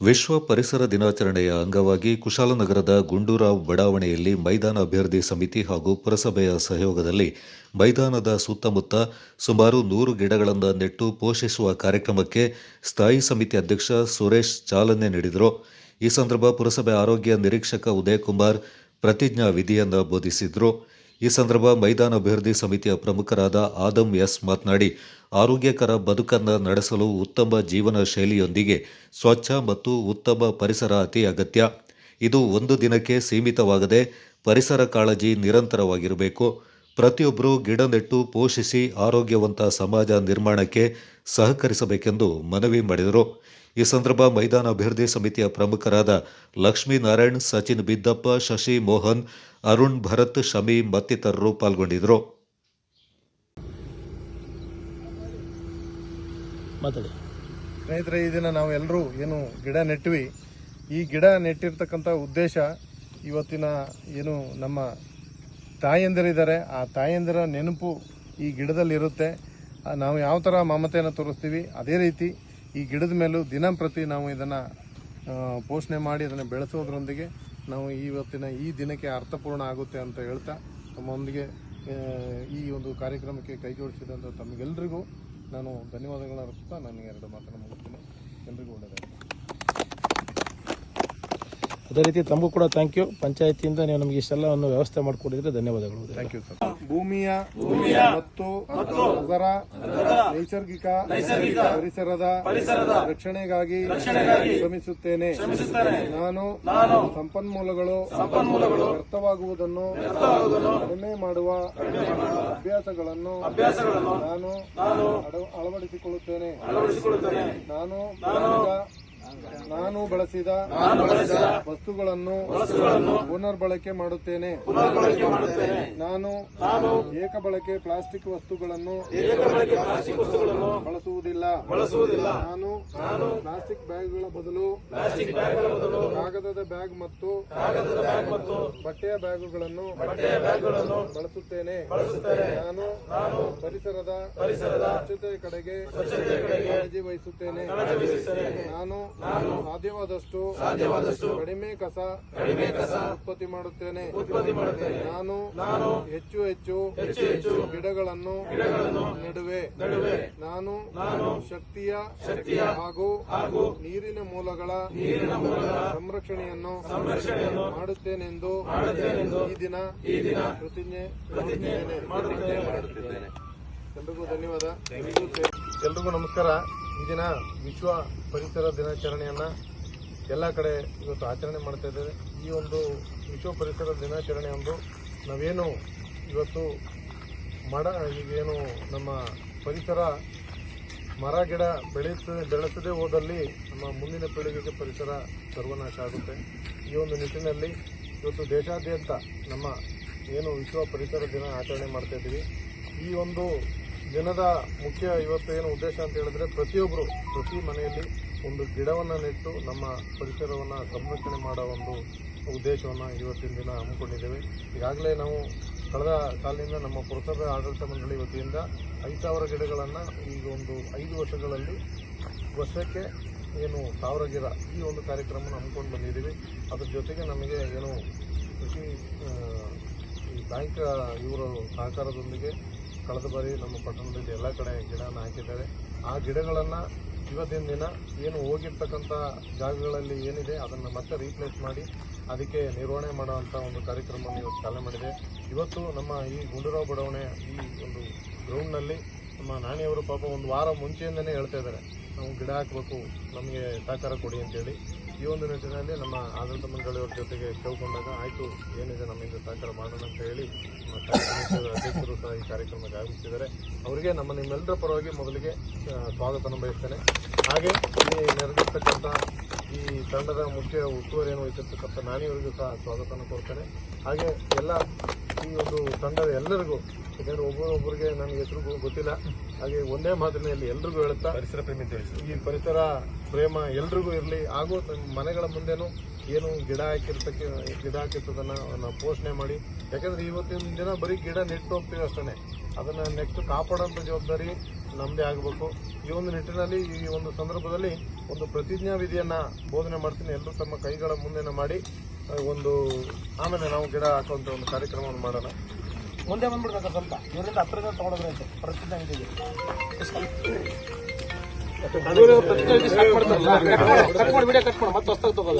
ವಿಶ್ವ ಪರಿಸರ ದಿನಾಚರಣೆಯ ಅಂಗವಾಗಿ ಕುಶಾಲನಗರದ ಗುಂಡೂರಾವ್ ಬಡಾವಣೆಯಲ್ಲಿ ಮೈದಾನ ಅಭ್ಯರ್ಥಿ ಸಮಿತಿ ಹಾಗೂ ಪುರಸಭೆಯ ಸಹಯೋಗದಲ್ಲಿ ಮೈದಾನದ ಸುತ್ತಮುತ್ತ ಸುಮಾರು ನೂರು ಗಿಡಗಳನ್ನು ನೆಟ್ಟು ಪೋಷಿಸುವ ಕಾರ್ಯಕ್ರಮಕ್ಕೆ ಸ್ಥಾಯಿ ಸಮಿತಿ ಅಧ್ಯಕ್ಷ ಸುರೇಶ್ ಚಾಲನೆ ನೀಡಿದರು. ಈ ಸಂದರ್ಭ ಪುರಸಭೆ ಆರೋಗ್ಯ ನಿರೀಕ್ಷಕ ಉದಯಕುಮಾರ್ ಪ್ರತಿಜ್ಞಾ ವಿಧಿಯನ್ನು ಬೋಧಿಸಿದರು. ಈ ಸಂದರ್ಭ ಮೈದಾನ ಅಭಿವೃದ್ಧಿ ಸಮಿತಿಯ ಪ್ರಮುಖರಾದ ಆದಮ್ ಎಸ್ ಮಾತನಾಡಿ, ಆರೋಗ್ಯಕರ ಬದುಕನ್ನು ನಡೆಸಲು ಉತ್ತಮ ಜೀವನ ಶೈಲಿಯೊಂದಿಗೆ ಸ್ವಚ್ಛ ಮತ್ತು ಉತ್ತಮ ಪರಿಸರ ಅತಿ ಅಗತ್ಯ. ಇದು ಒಂದು ದಿನಕ್ಕೆ ಸೀಮಿತವಾಗದೆ ಪರಿಸರ ಕಾಳಜಿ ನಿರಂತರವಾಗಿರಬೇಕು. ಪ್ರತಿಯೊಬ್ಬರೂ ಗಿಡ ನೆಟ್ಟು ಪೋಷಿಸಿ ಆರೋಗ್ಯವಂತ ಸಮಾಜ ನಿರ್ಮಾಣಕ್ಕೆ ಸಹಕರಿಸಬೇಕೆಂದು ಮನವಿ ಮಾಡಿದರು. ಈ ಸಂದರ್ಭ ಮೈದಾನ ಅಭಿವೃದ್ಧಿ ಸಮಿತಿಯ ಪ್ರಮುಖರಾದ ಲಕ್ಷ್ಮೀನಾರಾಯಣ್ ಸಚಿನ್ ಬಿದ್ದಪ್ಪ ಶಶಿ ಮೋಹನ್ ಅರುಣ್ ಭರತ್ ಶಮಿ ಮತ್ತಿತರರು ಪಾಲ್ಗೊಂಡಿದ್ದರು. ಮಾತಾಡಿ. ಸ್ನೇಹಿತರೆ ಈ ದಿನ ನಾವು ಎಲ್ಲರೂ ಏನು ಗಿಡ ನೆಟ್ವಿ ಈ ಗಿಡ ನೆಟ್ಟಿರ್ತಕ್ಕಂಥ ಉದ್ದೇಶ ಇವತ್ತಿನ ಏನು ನಮ್ಮ ತಾಯಂದಿರಿದ್ದಾರೆ. ಆ ತಾಯಂದಿರ ನೆನಪು ಈ ಗಿಡದಲ್ಲಿರುತ್ತೆ. ನಾವು ಯಾವ ಥರ ಮಮತೆಯನ್ನು ತೋರಿಸ್ತೀವಿ? ಅದೇ ರೀತಿ ಈ ಗಿಡದ ಮೇಲೂ ದಿನಂಪ್ರತಿ ನಾವು ಇದನ್ನು ಪೋಷಣೆ ಮಾಡಿ ಅದನ್ನು ಬೆಳೆಸೋದ್ರೊಂದಿಗೆ ನಾವು ಇವತ್ತಿನ ಈ ದಿನಕ್ಕೆ ಅರ್ಥಪೂರ್ಣ ಆಗುತ್ತೆ ಅಂತ ಹೇಳ್ತಾ, ತಮ್ಮೊಂದಿಗೆ ಈ ಒಂದು ಕಾರ್ಯಕ್ರಮಕ್ಕೆ ಕೈಜೋಡಿಸಿದಂಥ ತಮಗೆಲ್ಲರಿಗೂ ನಾನು ಧನ್ಯವಾದಗಳನ್ನ ಅರ್ಪಿಸ್ತಾ, ನಾನು ಎರಡು ಮಾತನ್ನು ಮುಗಿಸ್ತೀನಿ. ಎಲ್ರಿಗೂ ಒಳ್ಳೆಯದಾಗಲಿ ಅದೇ ರೀತಿ ತಮಗೂ ಕೂಡ ಥ್ಯಾಂಕ್ ಯು ಪಂಚಾಯತಿಯಿಂದ ನೀವು ನಮಗೆ ಇಷ್ಟೆಲ್ಲವನ್ನು ವ್ಯವಸ್ಥೆ ಮಾಡಿಕೊಂಡಿದ್ರೆ ಧನ್ಯವಾದಗಳು. ಥ್ಯಾಂಕ್ ಯು ಸರ್ ಭೂಮಿಯ ಮತ್ತು ಅದರ ನೈಸರ್ಗಿಕ ಪರಿಸರದ ರಕ್ಷಣೆಗಾಗಿ ಶ್ರಮಿಸುತ್ತೇನೆ. ನಾನು ಸಂಪನ್ಮೂಲಗಳು ವ್ಯರ್ಥವಾಗುವುದನ್ನು ಕಡಿಮೆ ಮಾಡುವ ಅಭ್ಯಾಸಗಳನ್ನು ನಾನು ಅಳ- ಅಳವಡಿಸಿಕೊಳ್ಳುತ್ತೇನೆ. ನಾನು ನಾನು ಬಳಸಿದ ವಸ್ತುಗಳನ್ನು ಪುನರ್ಬಳಕೆ ಮಾಡುತ್ತೇನೆ. ನಾನು ಏಕ ಬಳಕೆ ಪ್ಲಾಸ್ಟಿಕ್ ವಸ್ತುಗಳನ್ನು ಬಳಸುವುದಿಲ್ಲ. ನಾನು ಪ್ಲಾಸ್ಟಿಕ್ ಬ್ಯಾಗ್ಗಳ ಬದಲು ಕಾಗದದ ಬ್ಯಾಗ್ ಮತ್ತು ಬಟ್ಟೆಯ ಬ್ಯಾಗುಗಳನ್ನು ಬಳಸುತ್ತೇನೆ. ನಾನು ಪರಿಸರದ ಸ್ವಚ್ಛತೆಯ ಕಡೆಗೆ ಕಾಳಜಿ ವಹಿಸುತ್ತೇನೆ. ನಾನು ಸಾಧ್ಯವಾದಷ್ಟು ಸಾಧ್ಯವಾದಷ್ಟು ಕಡಿಮೆ ಕಸ ಕಡಿಮೆ ಕಸ ಉತ್ಪತ್ತಿ ಮಾಡುತ್ತೇನೆ. ನಾನು ನಾನು ಹೆಚ್ಚು ಹೆಚ್ಚು ಹೆಚ್ಚು ಹೆಚ್ಚು ಗಿಡಗಳನ್ನು ನೆಡುವೆ. ನಾನು ನಾನು ಶಕ್ತಿಯ ಶಕ್ತಿಯ ಹಾಗೂ ಹಾಗೂ ನೀರಿನ ಮೂಲಗಳ ನೀರಿನ ಮೂಲಗಳ ಸಂರಕ್ಷಣೆಯನ್ನು ಸಂರಕ್ಷಣೆಯನ್ನು ಮಾಡುತ್ತೇನೆಂದು ಈ ದಿನ ಈ ದಿನ ಪ್ರತಿಜ್ಞೆ ಮಾಡುತ್ತಿದ್ದೇನೆ ಎಲ್ರಿಗೂ ಧನ್ಯವಾದ. ಎಲ್ರಿಗೂ ನಮಸ್ಕಾರ. ಈ ದಿನ ವಿಶ್ವ ಪರಿಸರ ದಿನಾಚರಣೆಯನ್ನು ಎಲ್ಲ ಕಡೆ ಇವತ್ತು ಆಚರಣೆ ಮಾಡ್ತಾ ಇದ್ದೇವೆ. ಈ ಒಂದು ವಿಶ್ವ ಪರಿಸರ ದಿನಾಚರಣೆ ಒಂದು ನಾವೇನು ಇವತ್ತು ಮಡ, ಈಗೇನು ನಮ್ಮ ಪರಿಸರ ಮರ, ಗಿಡ ಬೆಳೆಸ ಬೆಳೆಸದೇ ಹೋದಲ್ಲಿ ನಮ್ಮ ಮುಂದಿನ ಪೀಳಿಗೆಗೆ ಪರಿಸರ ಸರ್ವನಾಶ ಆಗುತ್ತೆ. ಈ ಒಂದು ನಿಟ್ಟಿನಲ್ಲಿ ಇವತ್ತು ದೇಶಾದ್ಯಂತ ನಮ್ಮ ಏನು ವಿಶ್ವ ಪರಿಸರ ದಿನ ಆಚರಣೆ ಮಾಡ್ತಾ ಇದ್ದೀವಿ. ಈ ಒಂದು ದಿನದ ಮುಖ್ಯ ಇವತ್ತು ಏನು ಉದ್ದೇಶ ಅಂತ ಹೇಳಿದ್ರೆ ಪ್ರತಿಯೊಬ್ಬರು ಪ್ರತಿ ಮನೆಯಲ್ಲಿ ಒಂದು ಗಿಡವನ್ನು ನೆಟ್ಟು ನಮ್ಮ ಪರಿಸರವನ್ನು ಸಂರಕ್ಷಣೆ ಮಾಡೋ ಒಂದು ಉದ್ದೇಶವನ್ನು ಇವತ್ತಿನ ದಿನ ಹಮ್ಮಿಕೊಂಡಿದ್ದೇವೆ. ಈಗಾಗಲೇ ನಾವು ಕಳೆದ ಸಾಲಿನಿಂದ ನಮ್ಮ ಪುರಸಭೆ ಆಡಳಿತ ಮಂಡಳಿ ವತಿಯಿಂದ ಐದು ಸಾವಿರ ಗಿಡಗಳನ್ನು ಈಗ ಒಂದು ಐದು ವರ್ಷಗಳಲ್ಲಿ ವರ್ಷಕ್ಕೆ ಏನು ಸಾವಿರ ಗಿಡ ಈ ಒಂದು ಕಾರ್ಯಕ್ರಮವನ್ನು ಹಮ್ಮಿಕೊಂಡು ಬಂದಿದ್ದೀವಿ. ಅದ್ರ ಜೊತೆಗೆ ನಮಗೆ ಏನು ಕೃಷಿ ಈ ಬ್ಯಾಂಕ್ ಇವರ ಸಹಕಾರದೊಂದಿಗೆ ಕಳೆದ ಬಾರಿ ನಮ್ಮ ಪಟ್ಟಣದಲ್ಲಿ ಎಲ್ಲ ಕಡೆ ಗಿಡನ ಹಾಕಿದ್ದಾರೆ. ಆ ಗಿಡಗಳನ್ನು ಇವತ್ತಿನ ದಿನ ಏನು ಹೋಗಿರ್ತಕ್ಕಂಥ ಜಾಗಗಳಲ್ಲಿ ಏನಿದೆ ಅದನ್ನು ಮತ್ತೆ ರೀಪ್ಲೇಸ್ ಮಾಡಿ ಅದಕ್ಕೆ ನಿರ್ವಹಣೆ ಮಾಡುವಂಥ ಒಂದು ಕಾರ್ಯಕ್ರಮವನ್ನು ಇವತ್ತು ಚಾಲನೆ ಮಾಡಿದೆ. ಇವತ್ತು ನಮ್ಮ ಈ ಗುಂಡೂರಾವ್ ಬಡಾವಣೆ ಈ ಒಂದು ಗ್ರೌಂಡ್ನಲ್ಲಿ ನಮ್ಮ ನಾಣಿಯವರು ಪಾಪ ಒಂದು ವಾರ ಮುಂಚೆಯಿಂದನೇ ಹೇಳ್ತಾ ಇದ್ದಾರೆ. ನಾವು ಗಿಡ ಹಾಕಬೇಕು, ನಮಗೆ ಸಹಕಾರ ಕೊಡಿ ಅಂತೇಳಿ. ಈ ಒಂದು ನಿಟ್ಟಿನಲ್ಲಿ ನಮ್ಮ ಆಡಳಿತ ಮಂಡಳಿಯವರ ಜೊತೆಗೆ ಕೇಳ್ಕೊಂಡಾಗ ಆಯಿತು, ಏನಿದೆ ನಮ್ಮಿಂದ ಸಹಕಾರ ಮಾಡೋಣ ಅಂತ ಹೇಳಿ ನಮ್ಮ ಅಧ್ಯಕ್ಷರು ಸಹ ಈ ಕಾರ್ಯಕ್ರಮಕ್ಕೆ ಆಗಮಿಸಿದ್ದಾರೆ. ಅವರಿಗೆ ನಮ್ಮ ನಿಮ್ಮೆಲ್ಲರ ಪರವಾಗಿ ಮೊದಲಿಗೆ ಸ್ವಾಗತವನ್ನು ಬಯಸ್ತೇನೆ. ಹಾಗೆ ಇಲ್ಲಿ ನೆರೆದಿರ್ತಕ್ಕಂಥ ಈ ತಂಡದ ಮುಖ್ಯ ಉಸ್ತುವಾರಿಯನ್ನು ವಹಿಸಿರ್ತಕ್ಕಂಥ ನಾನಿಯವರಿಗೂ ಸಹ ಸ್ವಾಗತವನ್ನು ಕೊಡ್ತೇನೆ ಹಾಗೆ ಎಲ್ಲ ಈ ಒಂದು ತಂಡದ ಎಲ್ಲರಿಗೂ ಯಾಕಂದ್ರೆ ಒಬ್ಬರೊಬ್ಬರಿಗೆ ನನಗೆ ಹೆಸರು ಗೊತ್ತಿಲ್ಲ. ಹಾಗೆ ಒಂದೇ ಮಾತಿನಲ್ಲಿ ಎಲ್ರಿಗೂ ಹೇಳುತ್ತಾ ಪರಿಸರ ಪ್ರೇಮಿ ಈ ಪರಿಸರ ಪ್ರೇಮ ಎಲ್ರಿಗೂ ಇರಲಿ ಹಾಗೂ ನಮ್ಮ ಮನೆಗಳ ಮುಂದೆನೂ ಏನು ಗಿಡ ಹಾಕಿರ್ತಕ್ಕೆ ಗಿಡ ಹಾಕಿರ್ತದನ್ನ ನಾವು ಪೋಷಣೆ ಮಾಡಿ. ಯಾಕಂದ್ರೆ ಇವತ್ತಿನ ದಿನ ಬರೀ ಗಿಡ ನೆಟ್ಟು ಹೋಗ್ತೀವಿ ಅಷ್ಟೇ ಅದನ್ನು ನೆಕ್ಸ್ಟ್ ಕಾಪಾಡೋಂಥ ಜವಾಬ್ದಾರಿ ನಮ್ಮದೇ ಆಗಬೇಕು. ಈ ಒಂದು ನಿಟ್ಟಿನಲ್ಲಿ ಈ ಒಂದು ಸಂದರ್ಭದಲ್ಲಿ ಒಂದು ಪ್ರತಿಜ್ಞಾ ವಿಧಿಯನ್ನ ಬೋಧನೆ ಮಾಡ್ತೀನಿ. ಎಲ್ಲರೂ ತಮ್ಮ ಕೈಗಳ ಮುಂದೆನ ಮಾಡಿ. ಒಂದು, ಆಮೇಲೆ ನಾವು ಗಿಡ ಹಾಕುವಂತ ಒಂದು ಕಾರ್ಯಕ್ರಮವನ್ನು ಮಾಡೋಣ. ಮುಂದೆ ಬಂದ್ಬಿಡ್ಬೇಕು ಸ್ವಲ್ಪ. ಇವರಿಂದ ಹತ್ತಿರದಿಂದ ತಗೊಂಡ್ರೆ ಐತೆ ಪ್ರಸಿದ್ಧ ಕಟ್ ಮಾಡಿ ವಿಡಿಯೋ ಕಟ್ ಮತ್ತೆ ಹೊಸ್ತಾಗ ತಗೋದು.